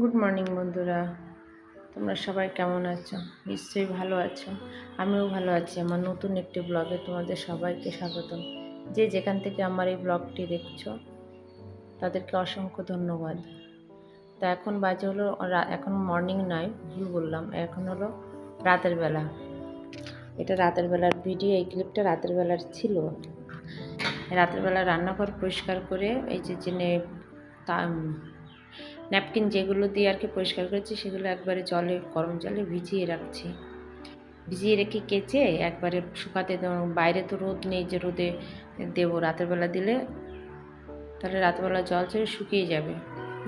Good morning বন্ধুরা। তোমরা সবাই কেমন আছো? নিশ্চয়ই ভালো আছো। আমিও ভালো আছি। আমার নতুন একটি ব্লগে তোমাদের সবাইকে স্বাগতম। যে যেখান থেকে আমার এই ব্লগটি দেখছ, তাদেরকে অসংখ্য ধন্যবাদ। তা এখন বাজে হলো এখন মর্নিং নয়, ভুল বললাম, এখন হলো রাতের বেলা। এটা রাতের বেলার ভিডিও এই ক্লিপটা রাতের বেলার ছিল। রাতের বেলা রান্নাঘর পরিষ্কার করে, এই যে যে ন্যাপকিন যেগুলো দিয়ে আর কি পরিষ্কার করেছি, সেগুলো একবারে জলে, গরম জলে ভিজিয়ে রাখছি। ভিজিয়ে রেখে কেচে একবারে শুকাতে বাইরে তো রোদ নেই যে রোদে দেবো, রাতের বেলা দিলে তাহলে রাতেরবেলা জল ছেড়ে শুকিয়ে যাবে।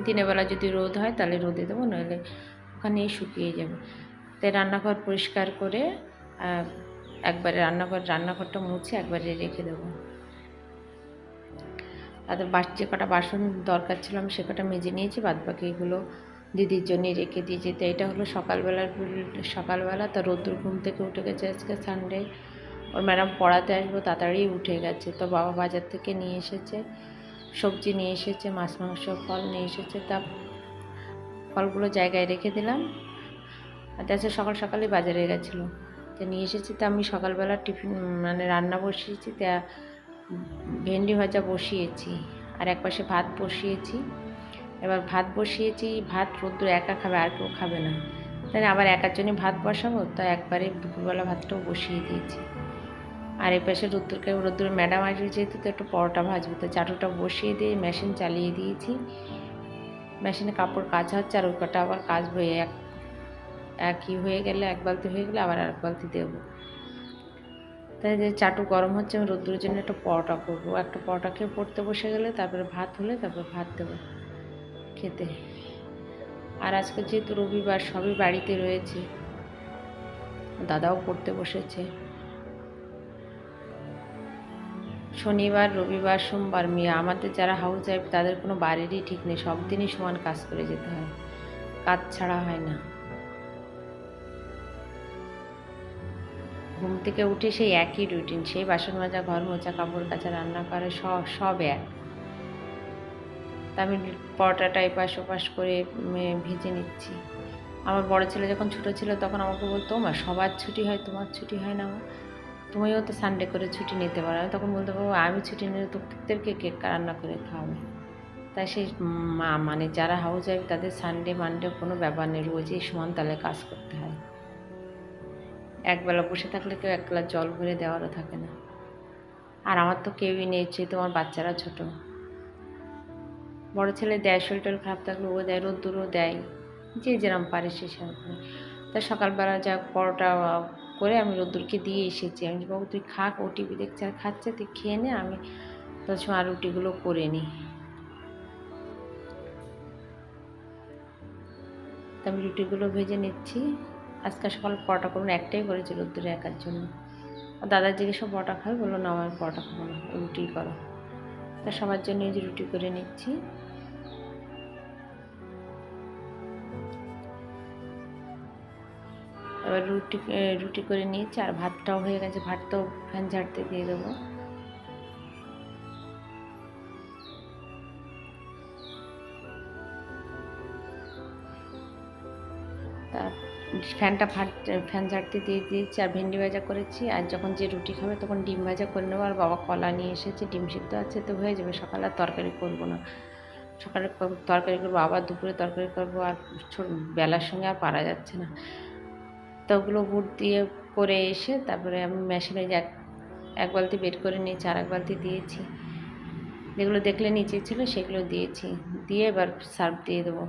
দিনের বেলা যদি রোদ হয় তাহলে রোদে দেবো, নইলে ওখানেই শুকিয়ে যাবে। তাই রান্নাঘর পরিষ্কার করে একবারে রান্নাঘর, রান্নাঘরটা মুছে একবারে রেখে দেবো। তাদের যে কটা বাসন দরকার ছিল আমি সে কটা মেজে নিয়েছি বাদ বাকি এগুলো দিদির জন্যই রেখে দিয়েছি। তো এটা হলো সকালবেলার সকালবেলা তো রোদ্দুর ঘুম থেকে উঠে গেছে আজকে সানডে ওর ম্যাডাম পড়াতে আসব, তাড়াতাড়ি উঠে গেছে। তো বাবা বাজার থেকে নিয়ে এসেছে, সবজি নিয়ে এসেছে, মাছ, মাংস, ফল নিয়ে এসেছে। তা ফলগুলো জায়গায় রেখে দিলাম। আর তাছাড়া সকাল সকালে বাজারে গেছিল। তো নিয়ে এসেছি, তা আমি সকালবেলা টিফিন মানে রান্না বসিয়েছি, তা ভেন্ডি ভাজা বসিয়েছি, আর এক পাশে ভাত বসিয়েছি। এবার ভাত বসিয়েছি, ভাত রোদ্দুর একা খাবে, আর কেউ খাবে না। তাই আবার একার জন্য ভাত বসাবো, তো একবারে দুপুরবেলা ভাতটাও বসিয়ে দিয়েছি। আর এই পাশে রোদ্দুরকে রোদ্দুর ম্যাডাম আসবে যেহেতু, তো একটু পরোটা ভাজবো। তো চাটুটা বসিয়ে দিয়ে মেশিন চালিয়ে দিয়েছি। মেশিনে কাপড় কাচা হচ্ছে, আর ওই কটা আবার কাচবো। এক একই হয়ে গেলে এক বালতি হয়ে গেলে আবার এক বালতি দেবো। তাই যে চাটু গরম হচ্ছে, আমি রোদ্দুরের জন্য একটা পরোটা করব। একটা পরোটা খেয়ে পড়তে বসে গেলে তারপরে ভাত হলে তারপরে ভাত দেবো খেতে। আর আজকে যেহেতু রবিবার, সবই বাড়িতে রয়েছে। দাদাও পড়তে বসেছে। শনিবার, রবিবার, সোমবার, মেয়ে, আমাদের যারা হাউস ওয়াইফ তাদের কোনো বাড়িরই ঠিক নেই, সব দিনই সমান কাজ করে যেতে হয়। কাজ ছাড়া হয় না। ঘুম থেকে উঠে সেই একই রুটিন সেই বাসন মাজা ঘর মোছা কাপড় কাচা রান্না করে, সব সব এক। তা আমি পরোটাটা এপাশ ওপাশ করে ভেজে নিচ্ছি। আমার বড় ছেলে যখন ছোটো ছিল, তখন আমাকে বলতো, মা, সবার ছুটি হয়, তোমার ছুটি হয় না, মা। তুমিও তো সানডে করে ছুটি নিতে পারো। আমি তখন বলতে পারব, আমি ছুটি নিলে তোদেরকে কেক রান্না করে খাওয়াবে। তাই সেই মা মানে যারা হাউস ওয়াইফ তাদের সানডে মানডে কোনো ব্যাপার নেই। রোজই সমান তালে কাজ করতে হয়। একবেলা বসে থাকলে কেউ এক গ্লাস জল ভরে দেওয়ারও থাকে না। আর আমার তো কেউই নেই যেহেতু আমার বাচ্চারা ছোট। বড় ছেলে দেয় শরীর টরীর খারাপ থাকলে ও দেয়, রোদ্দুরও দেয়। যে যেরম পারে সে সেরকম তা সকালবেলা যা পরোটা করে আমি রোদ্দুরকে দিয়ে এসেছি। আমি বাবু, তুই খাক ও টিভি দেখছে, আর খাচ্ছে, তুই খেয়ে নে, আমি তোর সময় আর রুটিগুলো করে নিই। আমি রুটিগুলো ভেজে নিচ্ছি। আজকে সকাল পরোটা করুন একটাই করেছি রোদ্দুরে একার জন্য। দাদার জিজ্ঞেস পরোটা খাবে? বলল, না, আমার পরোটা খাব না রুটি করো। তা সবার জন্য যে রুটি করে নিচ্ছি। এবার রুটি রুটি করে নিয়েছি আর ভাতটাও হয়ে গেছে, ভাতটাও ফ্যান ঝাড়তে দিয়ে দেবো। তা ফ্যানটা ফাট, ফ্যান ঝাড়তে দিয়ে দিয়েছি আর ভেন্ডি ভাজা করেছি, আর যখন যে রুটি খাবে তখন ডিম ভাজা করে নেব, আর বাবা কলা নিয়ে এসেছে, ডিম সিদ্ধ আছে তো হয়ে যাবে, সকালে আর তরকারি করব না। সকালে তরকারি করব, আবার দুপুরে তরকারি করব, আর বেলার সঙ্গে আর পারা যাচ্ছে না। তো ওগুলো বুট দিয়ে করে এসে তারপরে আমি মেশিনে এক এক বালতি বের করে নিয়েছি আর এক বালতি দিয়েছি। যেগুলো দেখলে নিচে ছিল সেগুলো দিয়েছি। দিয়ে এবার সার্ভ দিয়ে দেবো।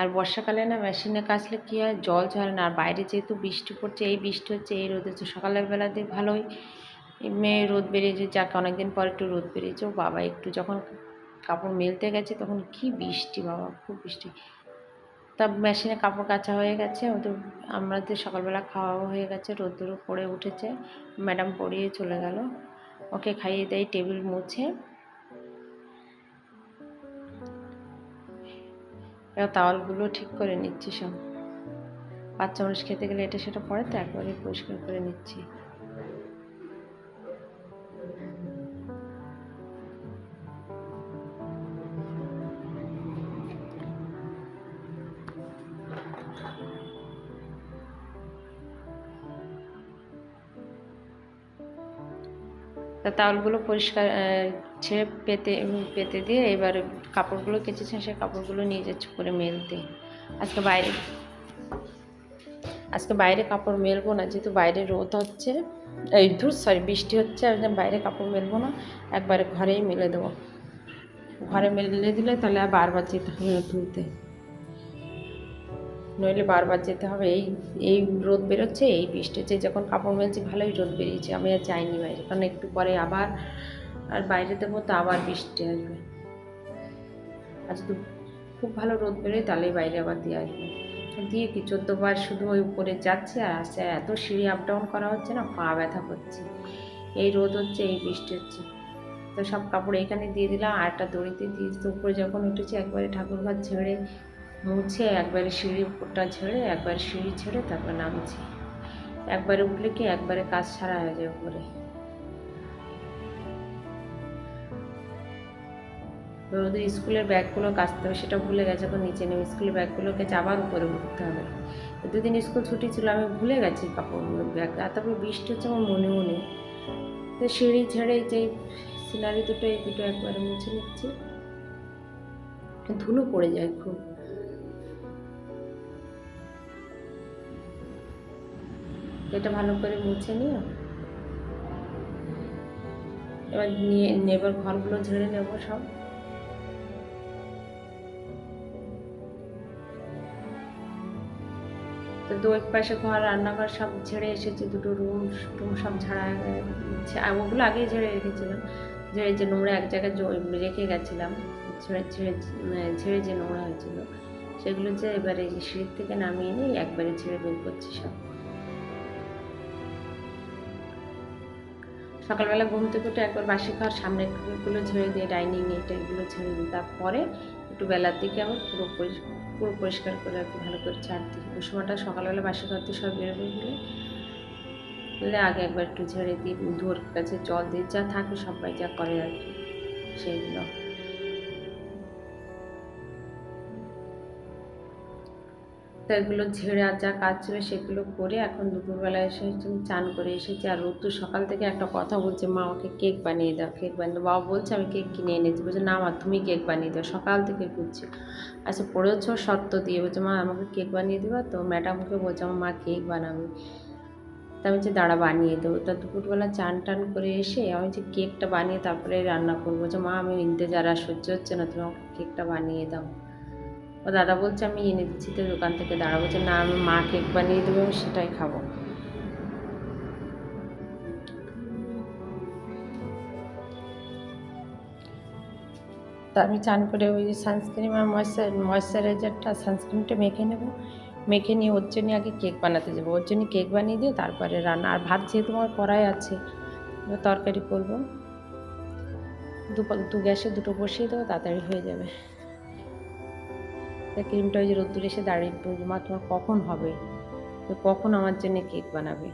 আর বর্ষাকালে না মেশিনে কাচলে কী হয়? জল ঝরে না। আর বাইরে যেহেতু বৃষ্টি পড়ছে, এই বৃষ্টি হচ্ছে, এই রোদ হচ্ছে সকালের বেলাতে ভালোই। মেয়ে রোদ বেরিয়েছে, যাকে অনেকদিন পর একটু রোদ বেরিয়েছে, ও বাবা একটু যখন কাপড় মেলতে গেছে, তখন কি বৃষ্টি বাবা, খুব বৃষ্টি। তা মেশিনে কাপড় কাচা হয়ে গেছে, ওদের, আমাদের সকালবেলা খাওয়াও হয়ে গেছে, রোদ্দুরও পড়ে উঠেছে, ম্যাডাম পড়িয়ে চলে গেল। ওকে খাইয়ে দেয় টেবিল মুছে। তাওয়ালগুলো ঠিক করে নিচ্ছি সব। বাচ্চা মানুষ খেতে গেলে এটা সেটা পড়ে তো একবারে পরিষ্কার করে নিচ্ছি। তা তাওয়ালগুলো পরিষ্কার ছেড়ে পেতে পেতে দিয়ে এবার কাপড়গুলো কেচেছেন, সে কাপড়গুলো নিয়ে যাচ্ছে করে মেলতে। আজকে বাইরে আজকে বাইরে কাপড় মেলবো না, যেহেতু বাইরে রোদ হচ্ছে, এই ধূর সরি বৃষ্টি হচ্ছে আর বাইরে কাপড় মেলবো না, একবারে ঘরেই মেলে দেবো। ঘরে মেলে দিলে তাহলে আর বারবার যেতে হবে না তুলতে নইলে বারবার যেতে হবে। এই এই রোদ বেরোচ্ছে, এই বৃষ্টি হচ্ছে, যখন কাপড় মেলছি, ভালোই রোদ বেরিয়েছে। আমি আর যাইনি বাইরে, কারণ একটু পরে আবার, আর বাইরে দেবো তো আবার বৃষ্টি আসবে। আর যদি খুব ভালো রোদ বেরোয় তাহলেই বাইরে আবার দিয়ে আসবে। দিয়ে কি, চোদ্দোবার শুধু ওই উপরে যাচ্ছে আর আসছে এত সিঁড়ি আপ ডাউন করা হচ্ছে না, পা ব্যথা করছে। এই রোদ হচ্ছে, এই বৃষ্টি হচ্ছে। তো সব কাপড় এখানে দিয়ে দিলাম, আর একটা দড়িতে দিয়ে তো উপরে যখন উঠেছি, একবারে ঠাকুর ঘর ছেড়ে মুছে একবারে সিঁড়ি উপরটা ছেড়ে একবারে সিঁড়ি ছেড়ে তারপর নামছি। একবারে উঠলে কি একবারে কাজ ছাড়া হয়ে যায় উপরে? ওদের স্কুলের ব্যাগগুলো কাচতে হবে, সেটা ভুলে গেছে, এখন নিচে নেমে স্কুলের ব্যাগগুলোকে আবার উপরে উঠতে হবে। দুদিন স্কুল ছুটি ছিল, আমি ভুলে গেছি কাপড়গুলো ব্যাগ। আর তারপর বৃষ্টি হচ্ছে আমার মনেও নেই তো সিঁড়ি ছেড়ে যে সিনারি দুটো, এই দুটো একবারে মুছে নিচ্ছি। ধুলো পড়ে যায় খুব। এটা ভালো করে মুছে নিও। এবার নিয়ে নেবার ঘরগুলো ঝেড়ে নেব সব। তো দু এক পাশে ঘর, রান্নাঘর সব ঝেড়ে এসেছে, দুটো রুম টুম সব ঝাড়া। ওগুলো আগেই ঝেড়ে রেখেছিলাম। ঝেড়ে যে নোংরা এক জায়গায় রেখে গেছিলাম। ঝেড়ে ঝেড়ে ঝেড়ে যে নোংরা হয়েছিল, সেগুলো যে এবারে সিঁড়ির থেকে নামিয়ে নিয়ে একবারে ঝেড়ে বের করছি সব। সকালবেলা ঘুম থেকে উঠে একবার বাসি খাওয়ার সামনেগুলো ঝেড়ে দিয়ে ডাইনিং এটা এগুলো ঝেড়ে দিই। তারপরে একটু বেলার দিকে আবার পুরো পুরো পরিষ্কার করে কি ভালো করে ছাড় দিই। সময়টা সকালবেলা বাসি খাওয়াতে সব বেরোবে বলে বলে আগে একবার একটু ঝেড়ে দিই। ধোয়ার কাছে জল দিই, যা থাকে সবাই যা করে আর কি, সেইগুলো। তো এগুলো ঝেড়ে আর যা কাজ ছিল সেগুলো করে এখন দুপুরবেলা এসে হচ্ছে আমি চান করে এসেছি। আর রোদ তো সকাল থেকে একটা কথা বলছে, মা, আমাকে কেক বানিয়ে দাও, কেক বানিয়ে দাও। বাবা বলছে, আমি কেক কিনে এনেছি। বলছে, না, মা, তুমি কেক বানিয়ে দাও, সকাল থেকে খুঁজছি আচ্ছা পড়েছ শর্ত দিয়ে? বলছে, মা, আমাকে কেক বানিয়ে দেবা তো? ম্যাডামকে বলছে, আমার মা কেক বানাবে। তা আমি যে দাঁড়া, বানিয়ে দেবো। তা দুপুরবেলা চান টান করে এসে আমি যে কেকটা বানিয়ে তারপরে রান্না করব। যে মা, আমি ইন্তেজার আর সহ্য হচ্ছে না, তুমি আমাকে কেকটা বানিয়ে দাও। ও দাদা বলছে, আমি এনে দিচ্ছি তো দোকান থেকে। দাঁড়া বলছে, না, আমি মা কেক বানিয়ে দেবো, আমি সেটাই খাব। তা আমি চান করে ওই সানস্ক্রিন আর ময়েশ্চার ময়েশ্চারাইজারটা সানস্ক্রিনটা মেখে নেব। মেখে নিয়ে ওর জন্য আগে কেক বানাতে যাব। ওর জন্য কেক বানিয়ে দিয়ে তারপরে রান্না। আর ভাত যেহেতু আমার কড়াই আছে তরকারি করব। দু গ্যাসে দুটো বসিয়ে দেবো, তাড়াতাড়ি হয়ে যাবে। তা ক্রিমটা ওই যে রোদ্দুর এসে দাঁড়িয়ে বলছে, মা তোমার কখন হবে? তো কখন আমার জন্য কেক বানাবে?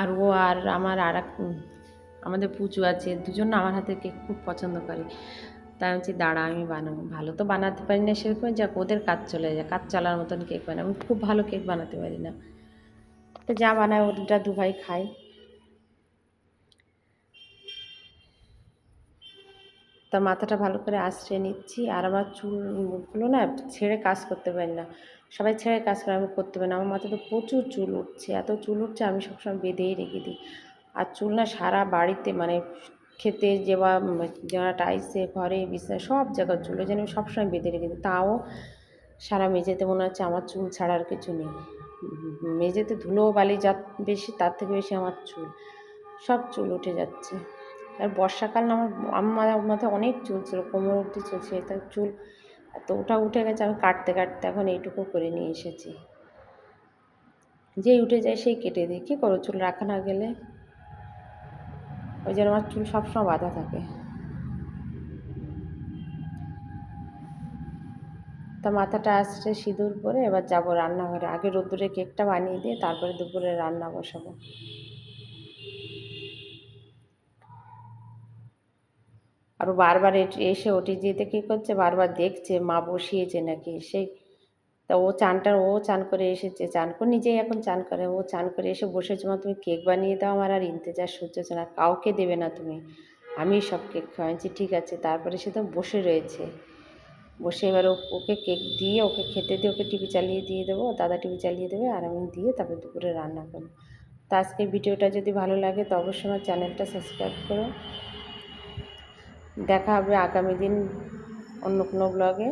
আর ও আর আমার আর আমাদের পুজো আছে দুজন আমার হাতে কেক খুব পছন্দ করে। তাই আমি দাঁড়া আমি বানাবো। ভালো তো বানাতে পারি না সেরকম যাক ওদের কাজ চলে যায় কাজ চালার মতন কেক বানাই আমি খুব ভালো কেক বানাতে পারি না। তো যা বানায় ওটা দু ভাই তার মাথাটা ভালো করে আশ্রয় নিচ্ছি। আর আমার চুলগুলো না ছেড়ে কাজ করতে পারি না। সবাই ছেড়ে কাজ করে, আমি করতে পারি না। আমার মাথাতে প্রচুর চুল উঠছে। এত চুল উঠছে, আমি সবসময় বেঁধেই রেখে দিই। আর চুল না সারা বাড়িতে মানে খেতে যেবা যারা টাইসে, ঘরে, বিছানায়, সব জায়গায় চুল জন্য আমি সবসময় বেঁধে রেখে দিই। তাও সারা মেঝেতে মনে হচ্ছে আমার চুল ছাড়ার কিছু নেই। মেঝেতে ধুলো বালি যা বেশি, তার থেকে বেশি আমার চুল। সব চুল উঠে যাচ্ছে। আর বর্ষাকাল আমার আমার মাথায় অনেক চুল ছিল, কোমর অবধি চুল ছিল, তার চুল তো ওটা উঠে গেছে, আমি কাটতে কাটতে এখন এইটুকু করে নিয়ে এসেছি। যেই উঠে যায় সেই কেটে দিই, কী করো চুল রাখা না গেলে? ওই জন্য আমার চুল সবসময় বাঁধা থাকে। তা মাথাটা আসছে সিঁদুর পরে এবার যাব রান্নাঘরে, আগে রোদ্দুরে কেকটা বানিয়ে দিয়ে তারপরে দুপুরে রান্না বসাবো। আর ও বারবার এসে ওটিজিতে কী করছে? বারবার দেখছে, মা বসিয়েছে নাকি সেই তা ও চানটা ও চান করে এসেছে, চান করে, নিজেই এখন চান করে। ও চান করে এসে বসেছে, মা তুমি কেক বানিয়ে দাও আমার, আর ইন্তজার সহ্য হচ্ছে না, কাউকে দেবে না তুমি। আমি সব কেক খাওয়াচ্ছি, ঠিক আছে। তারপরে সে তো বসে রয়েছে। বসে এবার ওকে কেক দিয়ে, ওকে খেতে দিয়ে, ওকে টিভি চালিয়ে দিয়ে দেবো দাদা টিভি চালিয়ে দেবে, আর আমি দিয়ে তারপর দুপুরে রান্না করব। তো আজকে ভিডিওটা যদি ভালো লাগে, তো অবশ্যই আমার চ্যানেলটা সাবস্ক্রাইব করো। দেখা হবে আগামী দিন অন্য কোনো ব্লগে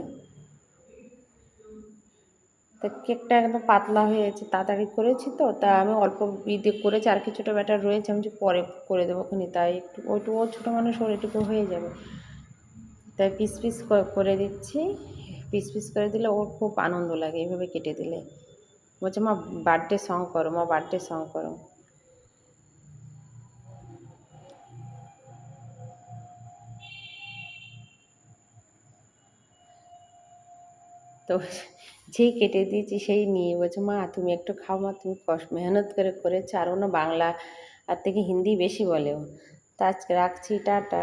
তা কেকটা একদম পাতলা হয়েছে, তাড়াতাড়ি করেছি তো, তা আমি অল্প দিয়ে করেছি, আর কিছুটা ব্যাটার রয়েছে, আমি পরে করে দেবো ওখানে তাই একটু ওইটু ও ছোটো মানুষ, ওর এটুকু হয়ে যাবে। তাই পিস পিস করে দিচ্ছি পিস পিস করে দিলে ওর খুব আনন্দ লাগে, এইভাবে কেটে দিলে। বলছে, মা বার্থডে সং করো, মা বার্থডে সং করো। তো যেই কেটে দিয়েছি সেই নিয়ে বলছে, মা, তুমি একটু খাও, মা, তুমি কষ্ট মেহনত করে করেছ, আর না বাংলা আর থেকে হিন্দি বেশি বলেও তা আজকে রাখছি, টাটা।